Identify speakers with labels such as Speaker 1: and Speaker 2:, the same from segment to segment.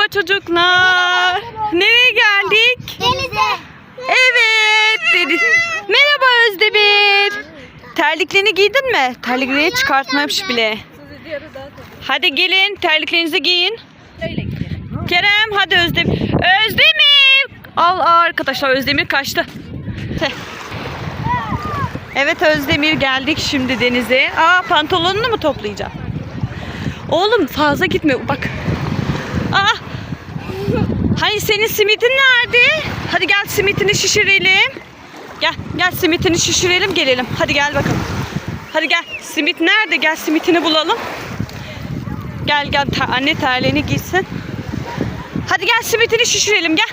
Speaker 1: Merhaba çocuklar. Nereye geldik?
Speaker 2: Denize.
Speaker 1: Evet dedi. Merhaba Özdemir. Terliklerini giydin mi? Terlikleri çıkartmamış bile. Hadi gelin terliklerinizi giyin. Kerem hadi Özdemir. Özdemir. Al arkadaşlar Özdemir kaçtı. Evet Özdemir geldik şimdi denize. Aa pantolonunu mu toplayacağım? Oğlum fazla gitme bak. Aa. Hani senin simitin nerede? Hadi gel simitini şişirelim. Gel gel simitini şişirelim gelelim. Hadi gel bakalım. Hadi gel. Simit nerede? Gel simitini bulalım. Gel gel ter- anne terliğini giysin. Hadi gel simitini şişirelim gel.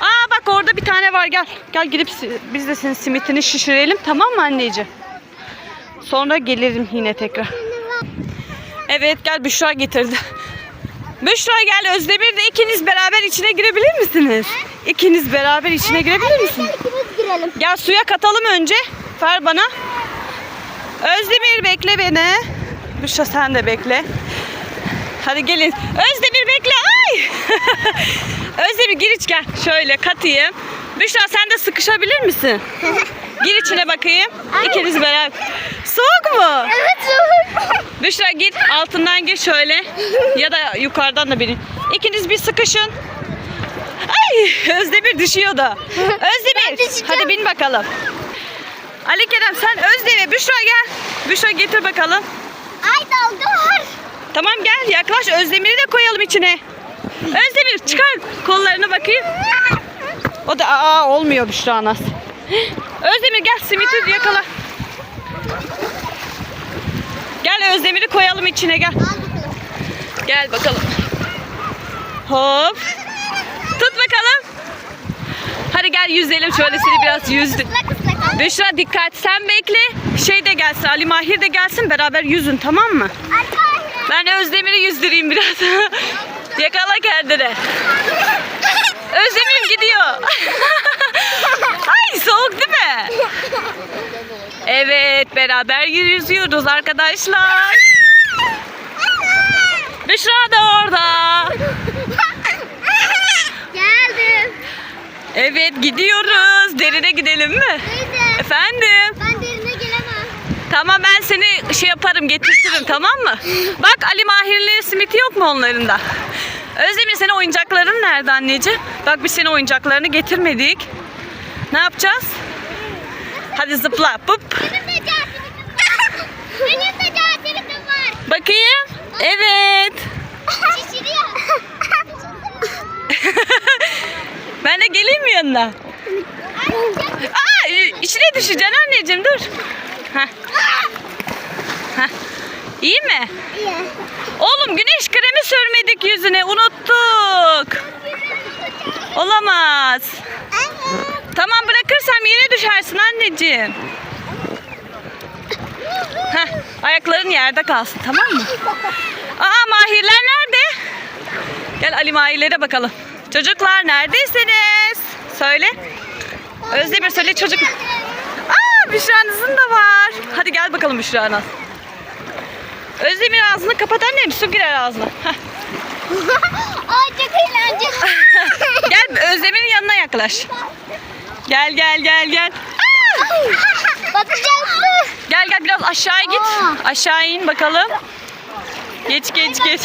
Speaker 1: Aa bak orada bir tane var gel. Gel gidip biz de senin simitini şişirelim tamam mı anneciğim? Sonra gelirim yine tekrar. Evet gel Büşra getirdi. Büşra gel Özdemir de ikiniz beraber içine girebilir misiniz? İkiniz beraber içine girebilir misiniz?
Speaker 2: İkimiz girelim.
Speaker 1: Gel suya katalım önce. Ver bana. Özdemir bekle beni. Büşra sen de bekle. Hadi gelin. Özdemir bekle. Ay. Özdemir gir iç gel. Şöyle katayım. Büşra sen de sıkışabilir misin? Gir içine bakayım. İkiniz beraber. Soğuk mu?
Speaker 2: Evet soğuk.
Speaker 1: Büşra git altından gir şöyle. Ya da yukarıdan da biri. İkiniz bir sıkışın. Ay Özdemir düşüyor da. Özdemir hadi bin bakalım. Ali Kerem sen Özdemir Büşra gel. Büşra getir bakalım.
Speaker 2: Ay dalga var.
Speaker 1: Tamam gel yaklaş Özdemir'i de koyalım içine. Özdemir çıkar kollarını bakayım. O da aa olmuyor Büşra Anas. Özdemir gel simiti yakala. Gel Özdemir'i koyalım içine gel. Gel bakalım. Hop. Tut bakalım. Hadi gel yüzelim şöyle seni biraz yüzdü.
Speaker 2: Islak ıslak.
Speaker 1: Büşra dikkat sen bekle. Şey de gelsin Ali Mahir de gelsin beraber yüzün tamam mı? Ben Özdemir'i yüzdüreyim biraz. Yakala kendini. Özdemir'im gidiyor. Ay soğuk değil mi? Evet beraber yüzüyoruz arkadaşlar. Büşra da orada.
Speaker 2: Geldim.
Speaker 1: Evet gidiyoruz. Derine gidelim mi?
Speaker 2: Teyze.
Speaker 1: Efendim.
Speaker 2: Ben derine gelemem.
Speaker 1: Tamam ben seni şey yaparım getiririm tamam mı? Bak Ali Mahir'le simiti yok mu onların da? Özdemir senin oyuncakların nerede anneciğim? Bak biz senin oyuncaklarını getirmedik. Ne yapacağız? Hadi zıpla. Bup.
Speaker 2: Benim de cazibetim var. Benim de cazibetim var.
Speaker 1: Bakayım. Evet.
Speaker 2: Şişiriyor.
Speaker 1: Ben de geleyim mi yanına? Aa, içine düşeceksin anneciğim dur. Heh. Heh. İyi mi?
Speaker 2: İyi.
Speaker 1: Oğlum güneş kremi sürmedik yüzüne unuttuk. Olamaz. Tamam yere düşersin anneciğim. Heh, ayakların yerde kalsın tamam mı? Aa mahirler nerede? Gel Ali mahirlere bakalım. Çocuklar neredesiniz? Söyle. Özdemir söyle çocuk. Aa Büşra'nızın da var. Hadi gel bakalım Büşra'nız. Özdemir ağzını kapat annem su girer ağzına. Heh.
Speaker 2: Çok eğlenceli.
Speaker 1: Gel Özdemir'in yanına yaklaş. Gel gel gel gel.
Speaker 2: Batacağım mı?
Speaker 1: Gel gel biraz aşağı git.
Speaker 2: Aa.
Speaker 1: Aşağı in bakalım. Geç geç geç.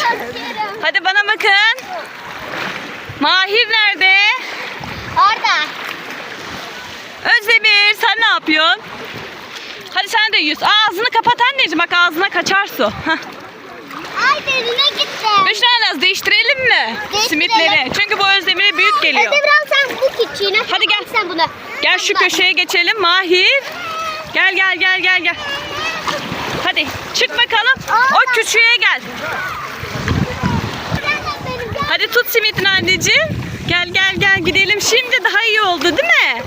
Speaker 1: Hadi bana bakın. Mahir nerede?
Speaker 2: Orada.
Speaker 1: Özdemir sen ne yapıyorsun? Hadi sen de yüz. Ağzını kapat anneciğim bak ağzına kaçar su. Heh.
Speaker 2: Ay derine gittim.
Speaker 1: Büşra Naz değiştirelim mi?
Speaker 2: Değiştirelim.
Speaker 1: Simitleri. Çünkü bu Özdemir'e büyük geliyor.
Speaker 2: Hadi biraz sen bu küçüğüne.
Speaker 1: Hadi gel.
Speaker 2: Sen bunu.
Speaker 1: Gel şu köşeye geçelim Mahir. Gel gel gel gel gel. Hadi çık bakalım. O küçüğe gel. Hadi tut simitini anneciğim. Gel gel gel gidelim. Şimdi daha iyi oldu değil mi?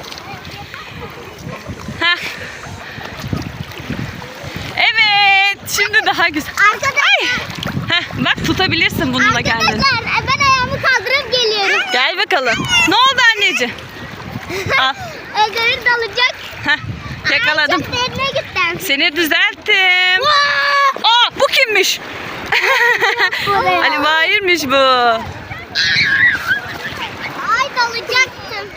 Speaker 1: Heh. Evet. Şimdi daha güzel.
Speaker 2: Arkadaşlar.
Speaker 1: Heh, bak tutabilirsin bununla kendini.
Speaker 2: Arkadaşlar ben ayağımı kaldırıp geliyorum.
Speaker 1: Gel bakalım. Ne oldu anneciğim? Al.
Speaker 2: Özdemir dalacak.
Speaker 1: Heh, yakaladım.
Speaker 2: Ay, çok derine gittim.
Speaker 1: Seni düzelttim. Aa bu kimmiş? Ali Mahir'miş bu.
Speaker 2: Ay dalacaktım.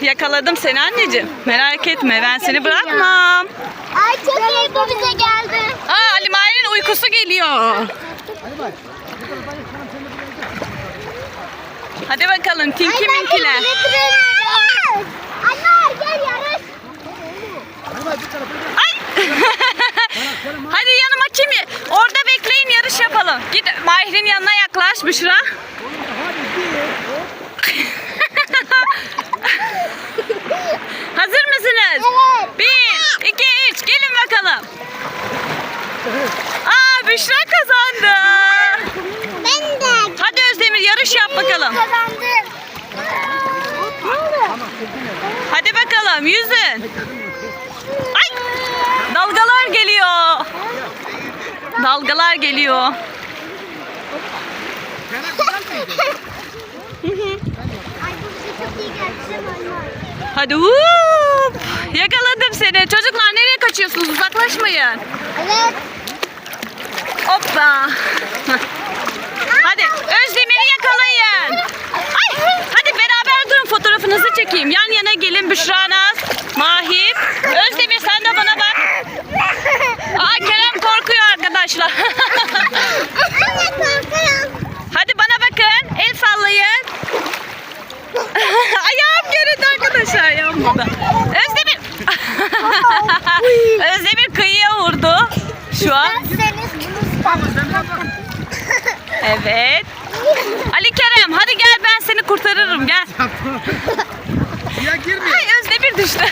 Speaker 1: Yakaladım seni anneciğim. Merak etme ben seni bırakmam.
Speaker 2: Ay çok iyi bu bize geldi.
Speaker 1: Aa Ali Mahir'in uykusu geliyor. Hadi bakalım Tinky Minky'ler.
Speaker 2: Anne gel yarış.
Speaker 1: Ay! Hadi yanıma kim? Orada bekleyin yarış yapalım. Git Mahir'in yanına yaklaş Büşra. Mısınız?
Speaker 2: Evet.
Speaker 1: Bir, iki, üç. Gelin bakalım. Aa Büşra kazandı.
Speaker 2: Ben de
Speaker 1: Hadi Özdemir yarış yap bakalım.
Speaker 2: kazandım.
Speaker 1: Hadi bakalım yüzün. Ay! Dalgalar geliyor. Dalgalar geliyor.
Speaker 2: Ay bu bize çok iyi geldi.
Speaker 1: Hadi vup. Yakaladım seni. Çocuklar nereye kaçıyorsunuz? Uzaklaşmayın.
Speaker 2: Evet.
Speaker 1: Hoppa. Hadi Özdemir'i yakalayın. Ay, hadi beraber durun fotoğrafınızı çekeyim. Yan yana gelin Büşra Naz, Mahir. Özdemir sen de bana bak. Ay Kerem korkuyor arkadaşlar.
Speaker 2: Anne korkuyorum.
Speaker 1: hadi bana bakın. El sallayın. Ayağım göründü arkadaşlar ayağım burada. Özdemir. Özdemir kıyıya vurdu. Şu an. Evet. Ali Kerem hadi gel ben seni kurtarırım gel.
Speaker 3: Ya girme.
Speaker 1: Ay Özdemir düştü.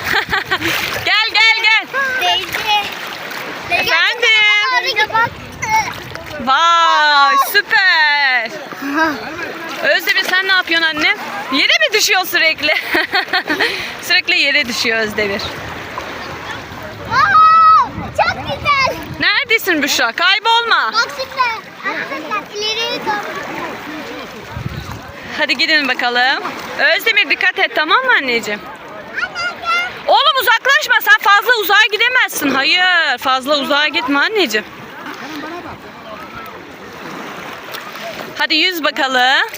Speaker 1: gel gel gel. Efendim? Vay süper. Özdemir sen ne yapıyorsun anne? Yere mi düşüyor sürekli? sürekli yere düşüyor Özdemir.
Speaker 2: Wow, çok güzel.
Speaker 1: Neredesin Büşra? Kaybolma.
Speaker 2: Bak şimdi. Arkadaşlar ileriye doğru.
Speaker 1: Hadi gidin bakalım. Özdemir dikkat et tamam mı anneciğim? Oğlum uzaklaşma sen fazla uzağa gidemezsin. Hayır fazla uzağa gitme anneciğim. Hadi yüz bakalım.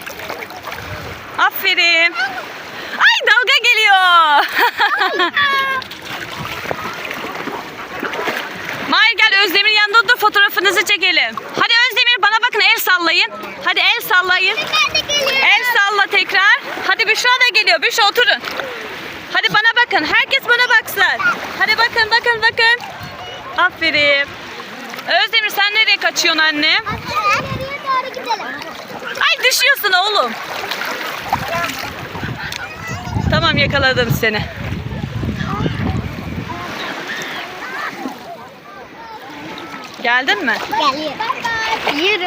Speaker 1: Aferin. Ay dalga geliyor. Mahir gel Özdemir'in yanında dur fotoğrafınızı çekelim. Hadi Özdemir bana bakın el sallayın. Hadi el sallayın. El salla tekrar. Hadi Büşra da geliyor. Büşra oturun. Hadi bana bakın. Herkes bana baksın. Hadi bakın bakın bakın. Aferin. Özdemir sen nereye kaçıyorsun anne? Ay düşüyorsun oğlum. Tamam yakaladım seni. Geldin mi?
Speaker 2: Geliyor. Bye bye. Yürü.